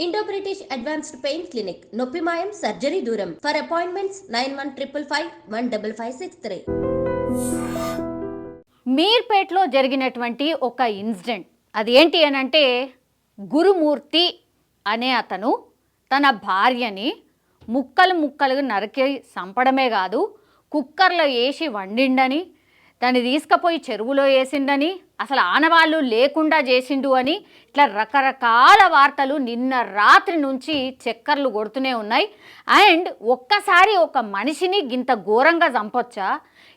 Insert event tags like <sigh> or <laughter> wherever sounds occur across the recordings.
Indo British advanced pain clinic నొప్పి మాయం surgery దూరం for appointments nine one triple five one double five six three మీర్పేట్లో జరిగినటువంటి ఒక incident. అది ఏంటి అని అంటే గురుమూర్తి అనే అతను తన భార్యని ముక్కలు ముక్కలుగా నరికి చంపడమే కాదు కుక్కర్లో వేసి వండిండని దాన్ని తీసుకుపోయి చెరువులో వేసిండని అసలు ఆనవాళ్ళు లేకుండా చేసిండు అని ఇట్లా రకరకాల వార్తలు నిన్న రాత్రి నుంచి చక్కర్లు కొడుతూనే ఉన్నాయి. అండ్ ఒక్కసారి ఒక మనిషిని గింత ఘోరంగా చంపొచ్చా?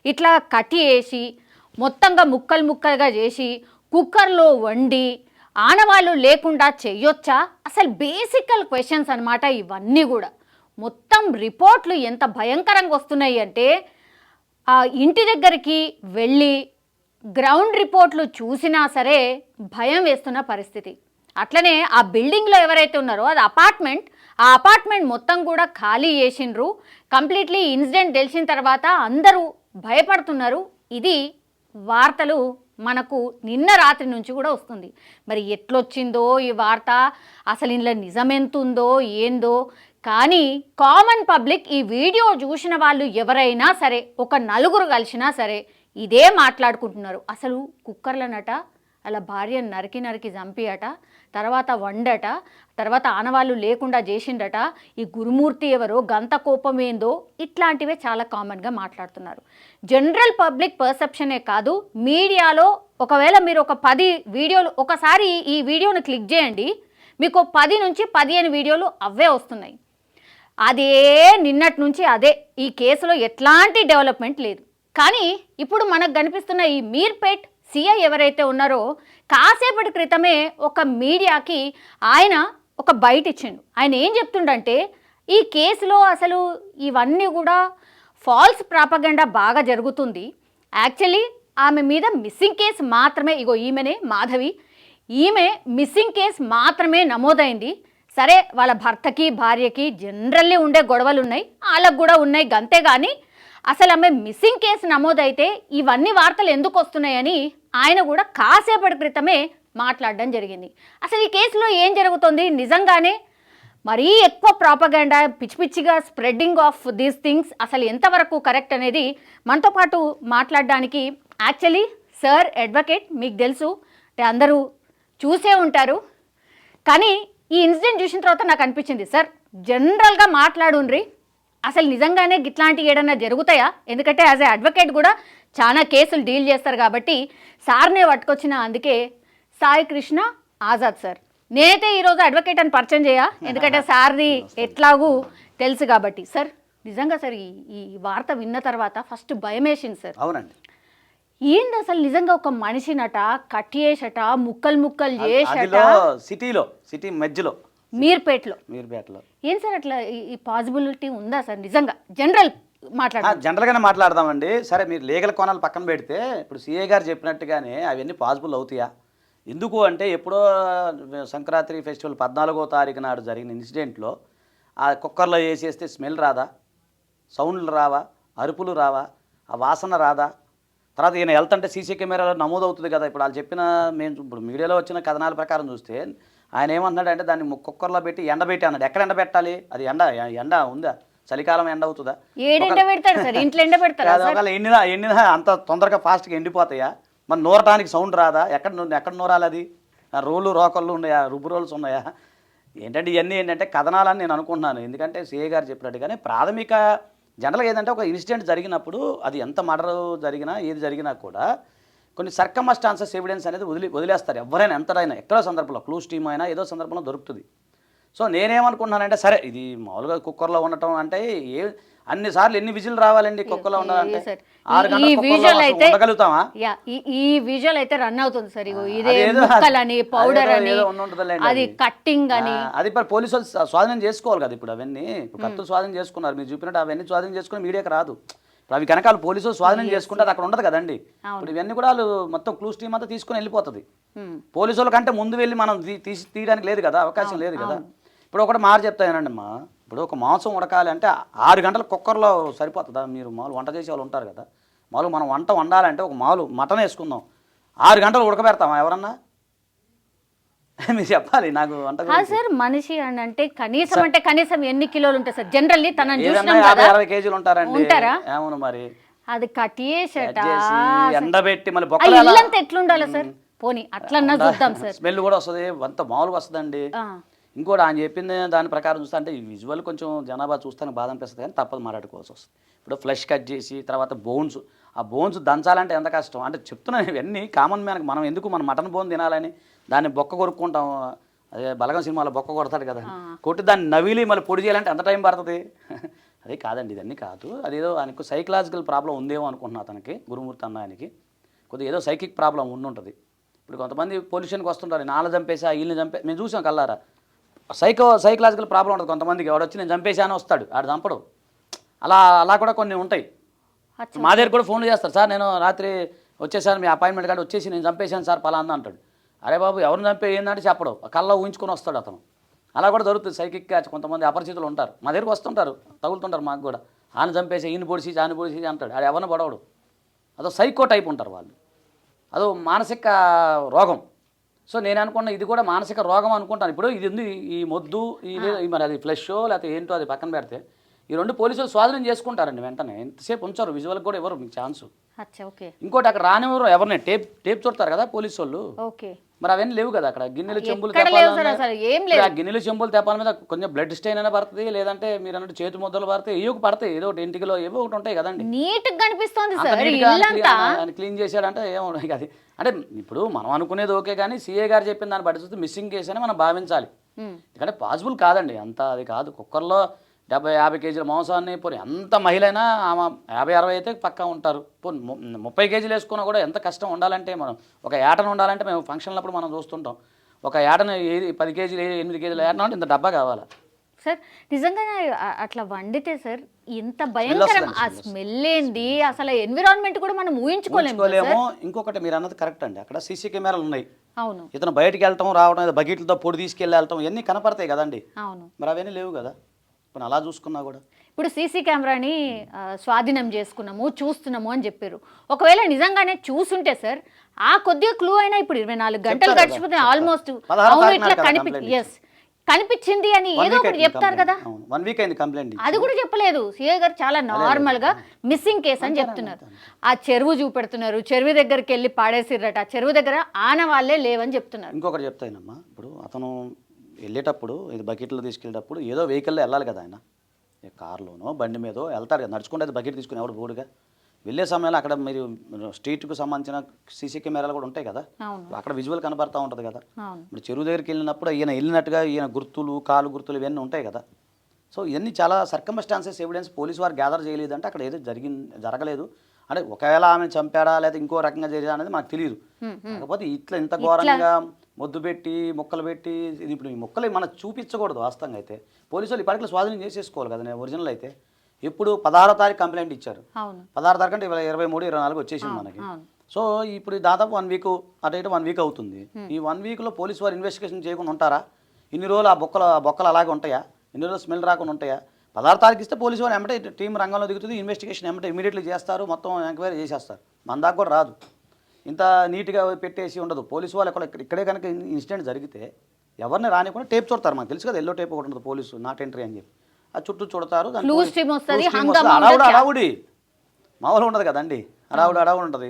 ఇట్లా కట్టి వేసి మొత్తంగా ముక్కలు ముక్కలుగా చేసి కుక్కర్లో వండి ఆనవాళ్ళు లేకుండా చేయొచ్చా అసలు బేసికల్ క్వశ్చన్స్ అనమాట ఇవన్నీ కూడా. మొత్తం రిపోర్ట్లు ఎంత భయంకరంగా వస్తున్నాయి అంటే ఆ ఇంటి దగ్గరికి వెళ్ళి గ్రౌండ్ రిపోర్ట్లు చూసినా సరే భయం వేస్తున్న పరిస్థితి. అట్లనే ఆ బిల్డింగ్లో ఎవరైతే ఉన్నారో అది అపార్ట్మెంట్ ఆ అపార్ట్మెంట్ మొత్తం కూడా ఖాళీ చేసిండ్రు. కంప్లీట్లీ ఇన్సిడెంట్ తెలిసిన తర్వాత అందరూ భయపడుతున్నారు. ఇది వార్తలు మనకు నిన్న రాత్రి నుంచి కూడా వస్తుంది. మరి ఎట్లొచ్చిందో ఈ వార్త? అసలు ఇందులో నిజమెంతుందో ఏందో? కానీ కామన్ పబ్లిక్ ఈ వీడియో చూసిన వాళ్ళు ఎవరైనా సరే ఒక నలుగురు కలిసినా సరే ఇదే మాట్లాడుకుంటున్నారు. అసలు కుక్కర్లనట అలా భార్యను నరికి నరికి చంపియట తర్వాత వండట తర్వాత ఆనవాళ్ళు లేకుండా చేసిండట ఈ గురుమూర్తి ఎవరో గంత కోపం ఏందో ఇట్లాంటివే చాలా కామన్గా మాట్లాడుతున్నారు. జనరల్ పబ్లిక్ పర్సెప్షనే కాదు మీడియాలో ఒకవేళ మీరు ఒక పది వీడియోలు ఒకసారి ఈ వీడియోను క్లిక్ చేయండి మీకు పది నుంచి పదిహేను వీడియోలు అవే వస్తున్నాయి. అదే నిన్నటి నుంచి అదే ఈ కేసులో ఎట్లాంటి డెవలప్మెంట్ లేదు. కానీ ఇప్పుడు మనకు కనిపిస్తున్న ఈ మీర్పేట్ సీఐ ఎవరైతే ఉన్నారో కాసేపటి క్రితమే ఒక మీడియాకి ఆయన ఒక బయట ఇచ్చిండు. ఆయన ఏం చెప్తుండంటే ఈ కేసులో అసలు ఇవన్నీ కూడా ఫాల్స్ ప్రాపగండా బాగా జరుగుతుంది. యాక్చువల్లీ ఆమె మీద మిస్సింగ్ కేసు మాత్రమే ఇగో ఈమెనే మాధవి ఈమె మిస్సింగ్ కేసు మాత్రమే నమోదైంది. సరే వాళ్ళ భర్తకి భార్యకి జనరల్లీ ఉండే గొడవలు ఉన్నాయి వాళ్ళకు కూడా ఉన్నాయి గంతే కానీ అసలు ఆమె మిస్సింగ్ కేసు నమోదైతే ఇవన్నీ వార్తలు ఎందుకు వస్తున్నాయని ఆయన కూడా కాసేపటి క్రితమే మాట్లాడడం జరిగింది. అసలు ఈ కేసులో ఏం జరుగుతుంది? నిజంగానే మరీ ఎక్కువ ప్రాపగాండా పిచ్చి పిచ్చిగా స్ప్రెడ్డింగ్ ఆఫ్ దీస్ థింగ్స్ అసలు ఎంతవరకు కరెక్ట్ అనేది మనతో పాటు మాట్లాడడానికి యాక్చువల్లీ సార్ అడ్వకేట్ మీకు తెలుసు. అంటే అందరూ చూసే ఉంటారు. కానీ ఈ ఇన్సిడెంట్ చూసిన తర్వాత నాకు అనిపించింది సార్ జనరల్గా మాట్లాడుండ్రి. అసలు నిజంగానే ఇట్లాంటి ఏడన్నా జరుగుతాయా? ఎందుకంటే యాజ్ ఏ అడ్వకేట్ కూడా చాలా కేసులు డీల్ చేస్తారు కాబట్టి సార్నే పట్టుకొచ్చిన అందుకే సాయి కృష్ణ ఆజాద్ సార్. నేనైతే ఈరోజు అడ్వకేట్ అని పరిచయం చేయ ఎందుకంటే సార్ది ఎట్లాగూ తెలుసు కాబట్టి. సార్ నిజంగా సార్ ఈ ఈ వార్త విన్న తర్వాత ఫస్ట్ భయం వేసింది సార్. అవునండి. ఏంది అసలు నిజంగా ఒక మనిషినట కట్ చేసట ముక్కలు ముక్కలు చేసట సిటీలో సిటీ మధ్యలో. మీర్పేటలో. మీరుపేటలో. ఏం సార్ అట్లా ఈ- పాసిబిలిటీ ఉందా సార్? నిజంగా జనరల్ మాట్లాడ జనరల్గానే మాట్లాడదామండి. సరే మీరు లీగల్ కోణాలు పక్కన పెడితే ఇప్పుడు సిఏ గారు చెప్పినట్టుగానే అవన్నీ పాసిబుల్ అవుతాయా? ఎందుకు అంటే ఎప్పుడో సంక్రాంతి ఫెస్టివల్ పద్నాలుగో తారీఖు నాడు జరిగిన ఇన్సిడెంట్లో ఆ కుక్కర్లో వేసేస్తే స్మెల్ రాదా? సౌండ్లు రావా? అరుపులు రావా? ఆ వాసన రాదా? తర్వాత ఈయన వెళ్తుంటే సీసీ కెమెరాలో నమోదు అవుతుంది కదా. ఇప్పుడు వాళ్ళు చెప్పిన మేము ఇప్పుడు మీడియాలో వచ్చిన కథనాల ప్రకారం చూస్తే ఆయన ఏమన్నాడంటే దాన్ని కుక్కర్లో పెట్టి ఎండబెట్టి అన్నాడు. ఎక్కడ ఎండబెట్టాలి అది ఎండ ఎండ ఉందా? చలికాలం ఎండ అవుతుందా? ఏడెండ పెడతాడు సార్ ఇంట్లో ఎండ ఒకవేళ ఎండినా ఎండినా అంత తొందరగా ఫాస్ట్గా ఎండిపోతాయా? మరి నూరటానికి సౌండ్ రాదా? ఎక్కడ ఎక్కడ నూరాలి అది? రోలు రోకళ్ళు ఉన్నాయా? రుబ్బు రోల్స్ ఉన్నాయా? ఏంటంటే ఇవన్నీ ఏంటంటే కథనాలని నేను అనుకుంటున్నాను. ఎందుకంటే సిఏ గారు చెప్పినట్టుగానే ప్రాథమిక జనరల్గా ఏంటంటే ఒక ఇన్సిడెంట్ జరిగినప్పుడు అది ఎంత మర్డర్ జరిగినా ఏది జరిగినా కూడా కొన్ని సర్కమస్టాన్సెస్ ఎవిడెన్స్ అనేది వదిలి వదిలేస్తారు. ఎవరైనా ఎంతైనా ఎక్కడో సందర్భంలో క్లూస్ టీమ్ అయినా ఏదో సందర్భంలో దొరుకుతుంది. సో నేనేమనుకుంటున్నానంటే సరే ఇది మామూలుగా కుక్కర్లో ఉండటం అంటే ఏ అన్నిసార్లు ఎన్ని విజిల్ రావాలండి కుక్కర్లో ఉండాలంటే. ఆరు ఈ- గంటల విజువల్ అయితే ఉండగలుగుతామా? యా ఈ ఈ విజువల్ అయితే రన్ అవుతుంది సార్ ఇదే పౌడర్ అని అది. కట్టింగ్ అని. అది ఇప్పుడు పోలీసు వాళ్ళు స్వా- స్వాధీనం చేసుకోవాలి కదా ఇప్పుడు అవన్నీ. ఇప్పుడు కత్తులు స్వాధీనం చేసుకున్నారు మీరు చూపినట్టు అవన్నీ స్వాధీనం చేసుకుని మీడియాకి రాదు. ఇప్పుడు అవి కనుక వాళ్ళు పోలీసులు స్వాధీనం చేసుకుంటే అది అక్కడ ఉండదు కదండి. ఇప్పుడు ఇవన్నీ కూడా వాళ్ళు మొత్తం క్లూస్ టీమ్ అంతా తీసుకుని వెళ్ళిపోతుంది. పోలీసుల కంటే ముందు వెళ్ళి మనం తీసి తీయడానికి లేదు కదా అవకాశం లేదు కదా. ఇప్పుడు ఒకటి మాట చెప్తానండి అమ్మా. ఇప్పుడు ఒక మాంసం ఉడకాలి అంటే ఆరు గంటల కుక్కర్లో సరిపోతుందా? మీరు మామూలు వంట చేసే వాళ్ళు ఉంటారు కదా. మామూలు మనం వంట వండాలంటే ఒక మామూలు మటన్ వేసుకుందాం. ఆరు గంటలు ఉడకబెడతామా ఎవరన్నా? <laughs> మీరు చెప్పాలి నాకు. సార్ మనిషి అని అంటే కనీసం అంటే కనీసం ఎన్ని కిలోలు ఉంటాయి సార్? జనరల్లీ కదా. అరవై కేజీలు ఉంటారండి. ఉంటారా? ఏమను మరి. అది కట్ చేసేట? కట్ చేసి ఎండబెట్టి మళ్ళీ ఇల్లంతా ఎట్లుండాలి సార్? పోనీ అట్లన్నా చూద్దాం సార్. స్మెల్ కూడా వస్తుంది అంత మామూలుగా వస్తుందండి. ఇంకోటి ఆయన చెప్పింది దాని ప్రకారం చూస్తే అంటే విజువల్ కొంచెం జనాభా చూస్తానికి బాధ అనిపిస్తుంది కానీ తప్పదు మాట్లాడుకోవాల్సి వస్తుంది. ఇప్పుడు ఫ్లెష్ కట్ చేసి తర్వాత బోన్స్ ఆ బోన్స్ దంచాలంటే ఎంత కష్టం? అంటే చెప్తున్నాను ఇవన్నీ కామన్ మ్యాన్కి మనం ఎందుకు మనం మటన్ బోన్ తినాలని? దాన్ని బొక్క కొరుక్కుంటాం. అదే బలగం సినిమాలో బొక్క కొడతాడు కదా. కొట్టి దాన్ని నవిలి మళ్ళీ పొడి చేయాలంటే ఎంత టైం పడుతుంది? <laughs> అదే కాదండి ఇదన్నీ కాదు. అదేదో ఆయనకు సైకలాజికల్ ప్రాబ్లం ఉందేమో అనుకుంటున్నా అతనికి గురుమూర్తి అన్న ఆయనకి. కొద్దిగా ఏదో సైకిక్ ప్రాబ్లం ఉండుంటుంది. ఇప్పుడు కొంతమంది పొల్యూషన్కి వస్తుంటారు నాన్న చంపేసా వీళ్ళని చంపే మేము చూసాం కల్లారా సైకో సైకలాజికల్ ప్రాబ్లం ఉంటుంది కొంతమందికి. వాడు వచ్చి నేను చంపేశాను వస్తాడు. ఆడు చంపడు. అలా అలా కూడా కొన్ని ఉంటాయి. మా దగ్గర కూడా ఫోన్లు చేస్తారు. సార్ నేను రాత్రి వచ్చేసాను మీ అపాయింట్మెంట్ కార్డు వచ్చేసి నేను చంపేశాను సార్ పలాంది అంటాడు. అరే బాబు ఎవరిని చంపే ఏందంటే చెప్పడు. కళ్ళ ఊహించుకొని వస్తాడు అతను. అలా కూడా దొరుకుతుంది సైకిక్ క్యాచ్ కొంతమంది అపరిచితులు ఉంటారు. మా దగ్గరకు వస్తుంటారు తగులుతుంటారు మాకు కూడా. ఆయన చంపేసి ఈయన పొడిచి ఆయన పొడిచి అంటాడు. ఆడు ఎవరిని పడవడు. అదో సైకో టైప్ ఉంటారు వాళ్ళు. అదో మానసిక రోగం. సో నేను అనుకున్న ఇది కూడా మానసిక రోగం అనుకుంటాను. ఇప్పుడు ఇది ఉంది ఈ మొద్దు ఇది మరి అది ఫ్లెషో లేకపోతే ఏంటో అది పక్కన పెడితే ఈ రెండు పోలీసులు స్వాధీనం చేసుకుంటారండి వెంటనే. ఎంతసేపు ఉంచారు విజువల్కి కూడా ఎవరు మీకు ఛాన్స్ ఇంకోటి అక్కడ రానివ్వరు ఎవరిని? టేప్ టేప్ చూడతారు కదా పోలీసు వాళ్ళు మరి అవన్నీ లేవు కదా అక్కడ? గిన్నెలు చెంబులు ఆ గిన్నెలు చెంబులు తెప్పాల మీద కొంచెం బ్లడ్ స్టెయిన్ అయినా పడుతుంది లేదంటే మీరు అన్నట్టు చేతి ముద్దలు పడతాయి ఏవో పడతాయి. ఏదో ఒకటి ఇంటికిలో ఏవో ఒకటి ఉంటాయి కదండి. నీట్ కనిపిస్తోంది క్లీన్ చేశాడంటే ఏమో అది అంటే ఇప్పుడు మనం అనుకునేది ఓకే కానీ సీఏ గారు చెప్పిన దాన్ని బట్టి చూస్తే మిస్సింగ్ కేసు అని మనం భావించాలి. ఎందుకంటే పాసిబుల్ కాదండి. అంత అది కాదు. కుక్కర్లో డెబ్బై యాభై కేజీల మాంసాన్ని పోనీ ఎంత మహిళ అయినా ఆమె యాభై అరవై అయితే పక్కా ఉంటారు. పోనీ ముప్పై కేజీలు వేసుకున్నా కూడా ఎంత కష్టం ఉండాలంటే మనం ఒక ఏటను ఉండాలంటే మేము ఫంక్షన్లప్పుడు మనం చూస్తుంటాం. ఒక ఏటను ఏది పది కేజీలు ఎనిమిది కేజీలు ఏటను అంటే ఇంత డబ్బా కావాలా? సార్ నిజంగానే అ- అట్లా వండితే సార్ ఇంత భయంకరం ఆ స్మెల్ ఏంది? అసలు ఎన్విరాన్మెంట్ కూడా మనం ఊహించుకోలేము. ఇంకొకటి మీరు అన్నది కరెక్ట్ అండి. అక్కడ సీసీ కెమెరాలు ఉన్నాయి. అవును. ఇతను బయటికి వెళ్ళటం రావడం బకెట్లతో పొడి తీసుకెళ్ళి వెళ్ళటం ఇవన్నీ కనపడతాయి కదండి. అవును. మరి అవన్నీ లేవు కదా? ఇప్పుడు అలా చూసుకున్నా కూడా. ఇప్పుడు సీసీ కెమెరాని స్వాధీనం చేసుకున్నాము చూస్తున్నాము అని చెప్పారు. ఒకవేళ నిజంగానే చూసుంటే సార్ ఆ కొద్దిగా క్లూ అయినా ఇప్పుడు ఇరవై నాలుగు గంటలు గడిచిపోతే. ఆల్మోస్ట్ అవును ఇట్లా కనిపి ఎస్ కనిపించింది అని ఏదో ఒకటి చెప్తారు కదా. వన్ వీక్ అయింది కంప్లైంట్ అది కూడా చెప్పలేదు. సిఐ గారు చాలా నార్మల్గా మిస్సింగ్ కేసు అని చెప్తున్నారు. ఆ చెరువు చూపెడుతున్నారు చెరువు దగ్గరికి వెళ్ళి పాడేసిర్రట ఆ చెరువు దగ్గర ఆన వాళ్ళే లేవని చెప్తున్నారు. ఇంకొకటి చెప్తానమ్మా ఇప్పుడు అతను వెళ్ళేటప్పుడు ఇది బకెట్లో తీసుకెళ్ళేటప్పుడు ఏదో వెహికల్లో వెళ్ళాలి కదా ఆయన. కార్లోనో బండి మీదో వెళ్తాడు కదా నడుచుకుంటే అది బకెట్ తీసుకుని ఎవడు బోడుగా వెళ్ళే సమయంలో అక్కడ మీరు స్ట్రీట్కు సంబంధించిన సీసీ కెమెరాలు కూడా ఉంటాయి కదా? అక్కడ విజువల్ కనబడతా ఉంటుంది కదా? ఇప్పుడు చెరువు దగ్గరికి వెళ్ళినప్పుడు ఈయన వెళ్ళినట్టుగా ఈయన గుర్తులు కాలు గుర్తులు ఇవన్నీ ఉంటాయి కదా? సో ఇవన్నీ చాలా సర్కమ్స్టాన్సెస్ ఎవిడెన్స్ పోలీసు వారు గ్యాదర్ చేయలేదు అంటే అక్కడ ఏదో జరిగింది జరగలేదు. అంటే ఒకవేళ ఆమె చంపాడా లేదా ఇంకో రకంగా జరిగిందా అనేది మనకు తెలియదు కాకపోతే ఇట్లా ఇంత ఘోరంగా మొద్దు పెట్టి మొక్కలు పెట్టి ఇది ఇప్పుడు ఈ మొక్కలు మనం చూపించకూడదు వాస్తవంగా అయితే. పోలీసులు ఇప్పటికీ స్వాధీనం చేసేసుకోవాలి కదా ఒరిజినల్ అయితే. ఎప్పుడు పదహారో తారీఖు కంప్లైంట్ ఇచ్చారు. పదహారు తారీఖు అంటే ఇవాళ ఇరవై మూడు ఇరవై నాలుగు వచ్చేసింది మనకి. సో ఇప్పుడు దాదాపు వన్ వీక్ అటు ఇటు వన్ వీక్ అవుతుంది. ఈ వన్ వీక్లో పోలీసు వారు ఇన్వెస్టిగేషన్ చేయకుండా ఉంటారా? ఇన్ని రోజులు ఆ బొక్కలు ఆ బొక్కలు అలాగే ఉంటాయా? ఇన్ని రోజులు స్మెల్ రాకుండా ఉంటాయా? పదహారు తారీఖు ఇస్తే పోలీసు వారు ఎమ్మటే టీం రంగంలో దిగుతుంది ఇన్వెస్టిగేషన్ ఎమ్మటే ఇమీడియట్లీ చేస్తారు మొత్తం ఎంక్వైరీ చేసేస్తారు. మన దాకా కూడా రాదు. ఇంత నీట్గా పెట్టేసి ఉండదు. పోలీసు వాళ్ళు ఎక్కడ ఇక్కడే కనుక ఇన్సిడెంట్ జరిగితే ఎవరిని రానికుండా టేప్ చూడతారు మనకు తెలుసు కదా ఎల్లో టేప్ ఒకటి ఉంటుంది పోలీసు నాట్ ఎంట్రీ అని చెప్పి. ఆ చుట్టూ చూడతారు ఉండదు. హడావుడి మామూలు ఉండదు కదండి హడావుడి హడావుడి ఉంటుంది.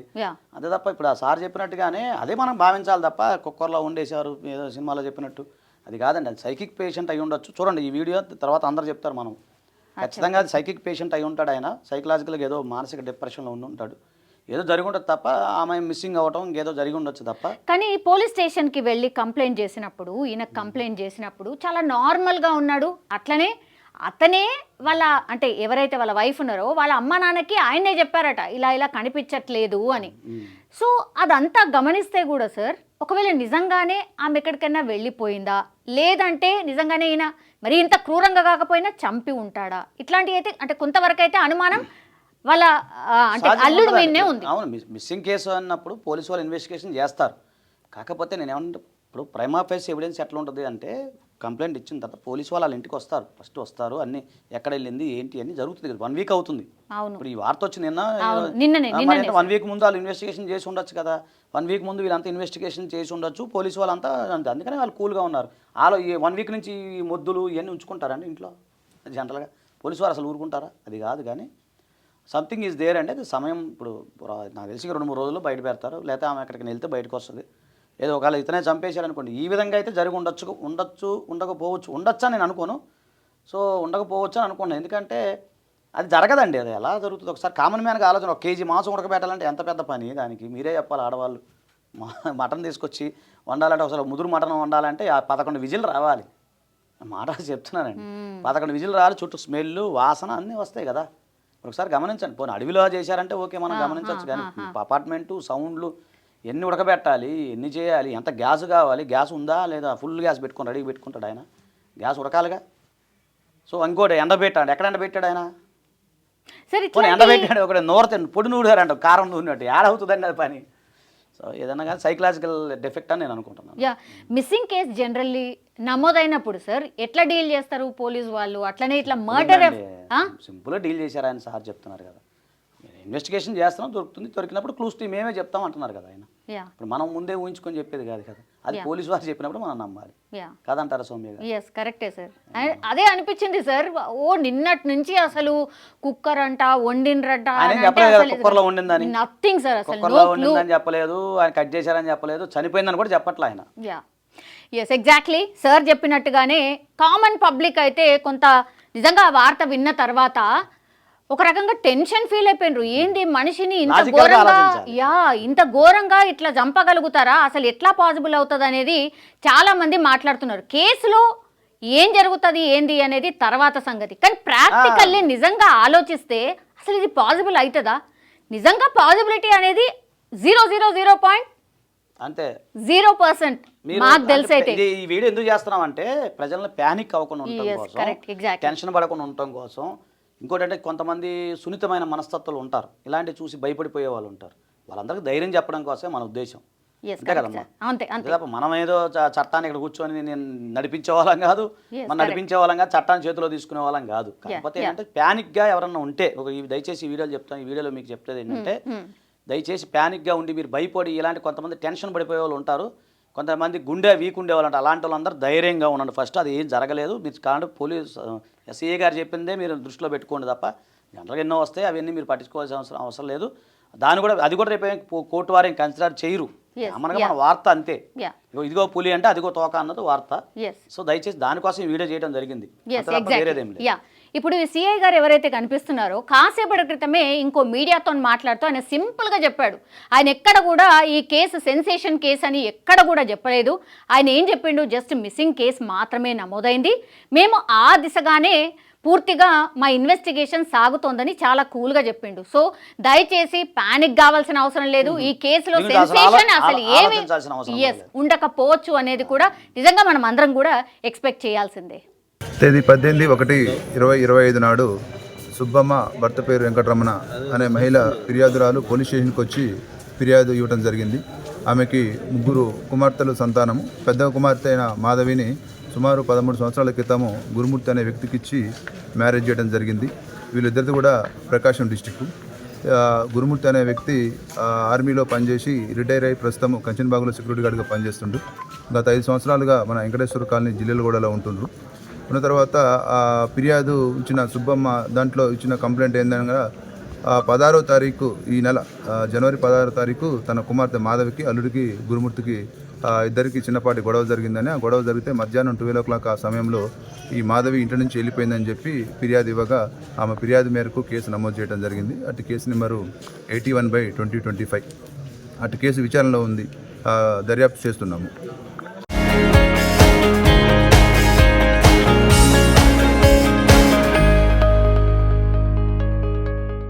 అదే తప్ప ఇప్పుడు ఆ సార్ చెప్పినట్టుగానే అదే మనం భావించాలి తప్ప కుక్కర్లో ఉండేశారు ఏదో సినిమాలో చెప్పినట్టు. అది కాదండి అది సైకిక్ పేషెంట్ అయి ఉండొచ్చు. చూడండి ఈ వీడియో తర్వాత అందరు చెప్తారు మనం. ఖచ్చితంగా అది సైకిక్ పేషెంట్ అయి ఉంటాడు ఆయన. సైకలాజికల్గా ఏదో మానసిక డిప్రెషన్లో ఉండి ఉంటాడు. ఏదో జరిగి ఉంటుంది తప్ప ఆమె మిస్సింగ్ అవ్వటం ఇంకేదో జరిగి ఉండొచ్చు తప్ప. కానీ పోలీస్ స్టేషన్కి వెళ్ళి కంప్లైంట్ చేసినప్పుడు ఈయన కంప్లైంట్ చేసినప్పుడు చాలా నార్మల్గా ఉన్నాడు. అట్లనే అతనే వాళ్ళ అంటే ఎవరైతే వాళ్ళ వైఫ్ ఉన్నారో వాళ్ళ అమ్మ నాన్నకి ఆయనే చెప్పారట ఇలా ఇలా కనిపించట్లేదు అని. సో అదంతా గమనిస్తే కూడా సార్ ఒకవేళ నిజంగానే ఆమె ఎక్కడికైనా వెళ్ళిపోయిందా? లేదంటే నిజంగానే ఈయన మరి ఇంత క్రూరంగా కాకపోయినా చంపి ఉంటాడా? ఇట్లాంటివి అయితే అంటే కొంతవరకు అయితే అనుమానం వాళ్ళ అంటే అల్లుడు. మీదనే ఉంది. అవును మిస్- మిస్సింగ్ కేసు అన్నప్పుడు పోలీసు వాళ్ళు ఇన్వెస్టిగేషన్ చేస్తారు. కాకపోతే నేను ఏమంటే ఇప్పుడు ప్రైమా ఫేస్ ఎవిడెన్స్ ఎట్లా ఉంటుంది అంటే కంప్లైంట్ ఇచ్చిన తర్వాత పోలీసు వాళ్ళు వాళ్ళ ఇంటికి వస్తారు. ఫస్ట్ వస్తారు అన్ని ఎక్కడ వెళ్ళింది ఏంటి అని జరుగుతుంది కదా. వన్ వీక్ అవుతుంది. ఇప్పుడు ఈ వార్త వచ్చి నిన్న వన్ వీక్ ముందు వాళ్ళు ఇన్వెస్టిగేషన్ చేసి ఉండొచ్చు కదా. వన్ వీక్ ముందు వీళ్ళంతా ఇన్వెస్టిగేషన్ చేసి ఉండొచ్చు. పోలీసు వాళ్ళంతా అంతే. అందుకనే వాళ్ళు కూల్గా ఉన్నారు. వాళ్ళు ఈ వన్ వీక్ నుంచి ఈ మొద్దులు ఇవన్నీ ఉంచుకుంటారండి ఇంట్లో? జనరల్గా పోలీసు వారు అసలు ఊరుకుంటారా? అది కాదు కానీ సంథింగ్ ఈజ్ దేర్ అంటే అది సమయం ఇప్పుడు నాకు తెలిసి రెండు మూడు రోజులు బయట పెడతారు. లేకపోతే ఆమె ఎక్కడికి వెళ్తే బయటకు వస్తుంది. ఏదో ఒకవేళ ఇతనే చంపేశారు అనుకోండి. ఈ విధంగా అయితే జరిగి ఉండొచ్చు ఉండొచ్చు ఉండకపోవచ్చు ఉండొచ్చా నేను అనుకోను. సో ఉండకపోవచ్చు అని అనుకున్నాను ఎందుకంటే అది జరగదండి. అది ఎలా జరుగుతుంది ఒకసారి కామన్ మ్యాన్గా ఆలోచన. ఒక కేజీ మాంసం ఉడకబెట్టాలంటే ఎంత పెద్ద పని? దానికి మీరే చెప్పాలి ఆడవాళ్ళు. మటన్ తీసుకొచ్చి వండాలంటే ఒకసారి ముదురు మటన్ వండాలంటే ఆ పదకొండు విజిల్ రావాలి. మాట చెప్తున్నానండి. పదకొండు విజిల్ రావాలి. చుట్టూ స్మెల్ వాసన అన్నీ వస్తాయి కదా. ఒకసారి గమనించండి. పోనీ అడవిలో చేశారంటే ఓకే మనం గమనించవచ్చు కానీ అపార్ట్మెంటు సౌండ్లు ఎన్ని ఉడకబెట్టాలి ఎన్ని చేయాలి ఎంత గ్యాస్ కావాలి గ్యాస్ ఉందా లేదా ఫుల్ గ్యాస్ పెట్టుకొని రెడీ పెట్టుకుంటాడు ఆయన. గ్యాస్ ఉడకాలిగా? సో ఇంకోటి ఎండబెట్టాడు ఎక్కడ ఎండబెట్టాడు ఆయన? ఎండబెట్టాడు ఒకటి నోరు పొడి నూడారంట కారం నూనెట్టు ఏడవుతుందండి అది పని? సో ఏదన్నా కానీ సైకలాజికల్ డెఫెక్ట్ అని నేను అనుకుంటున్నాను. యా మిస్సింగ్ కేస్ జనరల్లీ నమోదైనప్పుడు సార్ ఎట్లా డీల్ చేస్తారు పోలీస్ వాళ్ళు? అట్లనే ఇట్లా మర్డర్ సింపుల్గా డీల్ చేశారు ఆయన సార్ చెప్తున్నారు కదా. ఇన్వెస్టిగేషన్ చేస్తున్నాం దొరుకుతుంది దొరికినప్పుడు క్లూస్ టీమ్ మేమే చెప్తాం అంటున్నారు కదా ఆయన. ఇప్పుడు మనం ముందే ఊహించుకొని చెప్పేది కాదు కదా. అది పోలీసు వారు చెప్పినప్పుడు మనం నమ్మాలి. కాదంటారా సౌమ్య ఎస్ కరెక్టే సార్. అదే అనిపించింది సార్. ఓ నిన్నటి నుంచి అసలు కుక్కర్ అంట కదా కుక్కర్లో వండిందని. నథింగ్ సార్ అసలు. కుక్కర్లో. ఉండిందని చెప్పలేదు ఆయన కట్ చేశారని చెప్పలేదు చనిపోయిందని కూడా చెప్పట్లే ఆయన. యా ఎస్ ఎగ్జాక్ట్లీ సార్ చెప్పినట్టుగానే కామన్ పబ్లిక్ అయితే కొంత నిజంగా వార్త విన్న తర్వాత ఒక రకంగా టెన్షన్ ఫీల్ అయిపోయినరు. ఏంది మనిషిని ఇంత ఘోరంగా. యా ఇంత ఘోరంగా ఇట్లా చంపగలుగుతారా? అసలు ఎట్లా పాసిబుల్ అవుతుంది అనేది చాలా మంది మాట్లాడుతున్నారు. కేసులో ఏం జరుగుతుంది ఏంది అనేది తర్వాత సంగతి. కానీ ప్రాక్టికల్లీ నిజంగా ఆలోచిస్తే అసలు ఇది పాసిబుల్ అవుతుందా నిజంగా పాసిబిలిటీ అనేది జీరో జీరో జీరో పాయింట్ అంతే. జీరో పర్సెంట్ మాకు తెలిసి అంటే అయితే. ఇది ఈ వీడియో ఎందుకు చేస్తున్నాం అంటే ప్రజలను ప్యానిక్ అవ్వకుండా ఉండటం కోసం. టెన్షన్ పడకుండా ఉండటం కోసం ఇంకోటి అంటే కొంతమంది సున్నితమైన మనస్తత్వాలు ఉంటారు. ఇలాంటివి చూసి భయపడిపోయే వాళ్ళు ఉంటారు. వాళ్ళందరికీ ధైర్యం చెప్పడం కోసమే మన ఉద్దేశం. అంతే కదమ్మా. అంతే మనం ఏదో చట్టాన్ని ఇక్కడ కూర్చొని నేను నడిపించే వాళ్ళం కాదు. మనం నడిపించే వాళ్ళం కాదు చట్టాన్ని చేతిలో తీసుకునే వాళ్ళం కాదు. కాకపోతే. ఏంటంటే ప్యానిక్గా ఎవరన్నా ఉంటే ఒక దయచేసి ఈ వీడియోలు చెప్తాను ఈ వీడియోలో మీకు చెప్తేది ఏంటంటే దయచేసి ప్యానిక్గా ఉండి మీరు భయపడి ఇలాంటి కొంతమంది టెన్షన్ పడిపోయే వాళ్ళు ఉంటారు. కొంతమంది గుండె వీక్ ఉండే వాళ్ళు ఉంటారు అలాంటి వాళ్ళందరూ ధైర్యంగా ఉండండి. ఫస్ట్ అది ఏం జరగలేదు. మీరు కాంటే పోలీస్ ఎస్ఐ గారు చెప్పిందే మీరు దృష్టిలో పెట్టుకోండి తప్ప జనరల్గా ఎన్నో వస్తాయి. అవన్నీ మీరు పట్టించుకోవాల్సిన అవసరం అవసరం లేదు. దాన్ని కూడా అది కూడా రేపు కోర్టు వారు ఏం కన్సిడర్ చేయరు. మనగా. మన వార్త అంతే. ఇదిగో పులి అంటే అదిగో తోక అన్నది వార్త. సో దయచేసి దానికోసం వీడియో చేయడం జరిగింది. వేరేదేం లేదు. ఇప్పుడు ఈ సిఐ గారు ఎవరైతే కనిపిస్తున్నారో కాసేపటి క్రితమే ఇంకో మీడియాతో మాట్లాడుతూ ఆయన సింపుల్గా చెప్పాడు. ఆయన ఎక్కడ కూడా ఈ కేసు సెన్సేషన్ కేసు అని ఎక్కడ కూడా చెప్పలేదు. ఆయన ఏం చెప్పిండు? జస్ట్ మిస్సింగ్ కేసు మాత్రమే నమోదైంది. మేము ఆ దిశగానే పూర్తిగా మా ఇన్వెస్టిగేషన్ సాగుతోందని చాలా కూల్గా చెప్పిండు. సో దయచేసి పానిక్ కావాల్సిన అవసరం లేదు. ఈ కేసులో సెన్సేషన్ అసలు ఏమి ఎస్ ఉండకపోవచ్చు అనేది కూడా నిజంగా మనం అందరం కూడా ఎక్స్పెక్ట్ చేయాల్సిందే. తేదీ పద్దెనిమిది ఒకటి ఇరవై ఇరవై ఐదు నాడు సుబ్బమ్మ భర్త పేరు వెంకటరమణ అనే మహిళ ఫిర్యాదురాలు పోలీస్ స్టేషన్కి వచ్చి ఫిర్యాదు ఇవ్వడం జరిగింది. ఆమెకి ముగ్గురు కుమార్తెలు సంతానము. పెద్ద కుమార్తె అయిన మాధవిని సుమారు పదమూడు సంవత్సరాల క్రితము గురుమూర్తి అనే వ్యక్తికి ఇచ్చి మ్యారేజ్ చేయడం జరిగింది. వీళ్ళిద్దరిది కూడా ప్రకాశం డిస్టిక్. గురుమూర్తి అనే వ్యక్తి ఆర్మీలో పనిచేసి రిటైర్ అయి ప్రస్తుతం కంచన్బాగులో సెక్యూరిటీ గార్డ్గా పనిచేస్తుండు. గత ఐదు సంవత్సరాలుగా మన వెంకటేశ్వర కాలనీ జిల్లెలగూడలో ఉంటుండ్రు. ఉన్న తర్వాత ఆ ఫిర్యాదు ఇచ్చిన సుబ్బమ్మ దాంట్లో ఇచ్చిన కంప్లైంట్ ఏందనగా ఆ, పదహారో తారీఖు ఈ నెల జనవరి పదహారో తారీఖు తన కుమార్తె మాధవికి అల్లుడికి గురుమూర్తికి ఇద్దరికి చిన్నపాటి గొడవ జరిగిందని ఆ గొడవ జరిగితే మధ్యాహ్నం ట్వెల్వ్ ఓ క్లాక్ ఆ సమయంలో ఈ మాధవి ఇంటి నుంచి వెళ్ళిపోయిందని చెప్పి ఫిర్యాదు ఇవ్వగా ఆమె ఫిర్యాదు మేరకు కేసు నమోదు చేయడం జరిగింది. అటు case number eighty one by twenty twenty five అటు కేసు విచారణలో ఉంది. దర్యాప్తు చేస్తున్నాము.